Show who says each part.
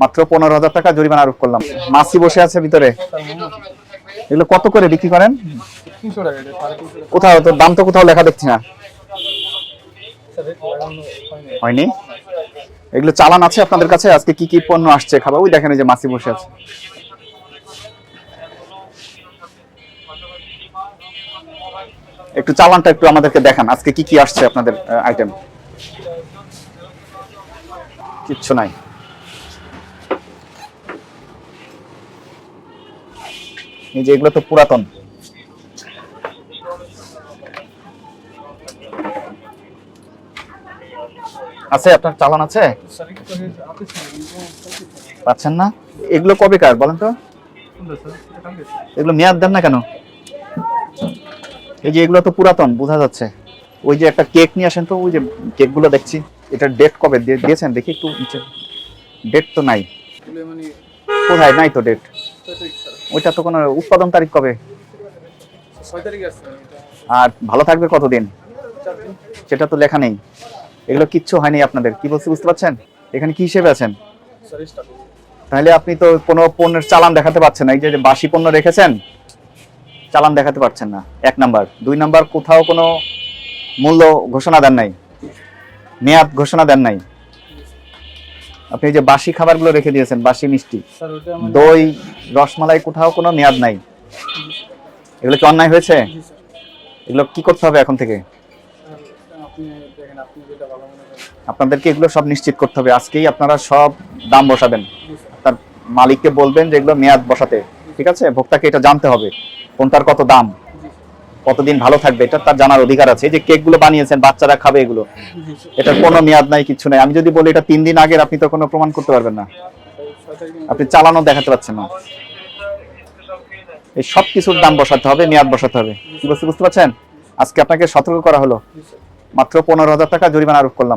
Speaker 1: মাত্র পনেরো হাজার টাকা জরিমানা আরোপ করলাম। মাসি বসে আছে ভিতরে। এগুলো কত করে বিক্রি করেন? কোথাও দাম তো কোথাও লেখা দেখছি না।
Speaker 2: হয়নি?
Speaker 1: এগুলো চালান আছে আপনাদের কাছে? আজকে কি কি পণ্য আসছে খাবার? ওই দেখেন যে মাসি বসে আছে। একটু চালানটা একটু আমাদেরকে দেখান। আজকে কি কি আসছে আপনাদের আইটেম কিচ্ছু নাই। এই যে এগুলো তো পুরাতন। আছে, আপনার চালান আছে? পাচ্ছেন না? এগুলো কবে কার, বলেন তো? এগুলো মেয়াদ দেন না কেন? এই যে এগুলো তো পুরাতন, বোঝা যাচ্ছে। ওই যে একটা কেক নিয়ে আসেন তো, ওই যে কেকগুলো দেখছি। এটা ডেট কবে দিয়ে- দিয়েছেন? দেখি একটু ডেট তো নাই। কোথায়? নাই তো ডেট ওইটা তো কোনো উৎপাদন তারিখ কবে? আর ভালো থাকবে কতদিন? সেটা তো লেখা নেই। এগুলো কিচ্ছু হয়নি আপনাদের। কি বলছি বুঝতে পারছেন? এখানে কি হিসেবে আছেন? তাহলে আপনি তো কোনো পণ্যের চালান দেখাতে পারছেন না। এই যে বাসি পণ্য রেখেছেন চালান দেখাতে পারছেন না। এক নাম্বার। দুই নাম্বার কোথাও কোনো মূল্য ঘোষণা দেন নাই। মেয়াদ ঘোষণা দেন নাই। আপনি যে বাসি খাবারগুলো রেখে দিয়েছেন বাসি মিষ্টি দই রসমালাই কোথাও কোনো মেয়াদ নাই? এগুলো কি অন্যায় হয়েছে? এগুলো কি করতে হবে এখন থেকে? আপনাদেরকে এগুলো সব নিশ্চিত করতে হবে। আজকেই আপনারা সব দাম বসাবেন। আপনার মালিককে বলবেন যে এগুলো মেয়াদ বসাতে। ঠিক আছে? ভোক্তাকে এটা জানতে হবে। কোনটার কত দাম? কতদিন ভালো থাকবে, এটা তার জানার অধিকার আছে। যে কেকগুলো বানিয়েছেন, বাচ্চারা খাবে এগুলো, এটার কোনো মেয়াদ নাই কিছু নাই। আমি যদি বলি এটা তিন দিন আগের, আপনি তো কোনো প্রমাণ করতে পারবেন না। আপনি চালানো দেখাতে পারছেন না। এই সব কিছুর দাম বসাতে হবে, মেয়াদ বসাতে হবে। কি বুঝতে বুঝতে পারছেন? আজকে আপনাকে সতর্ক করা হলো। মাত্র পনেরো হাজার টাকা জরিমানা আরোপ করলাম।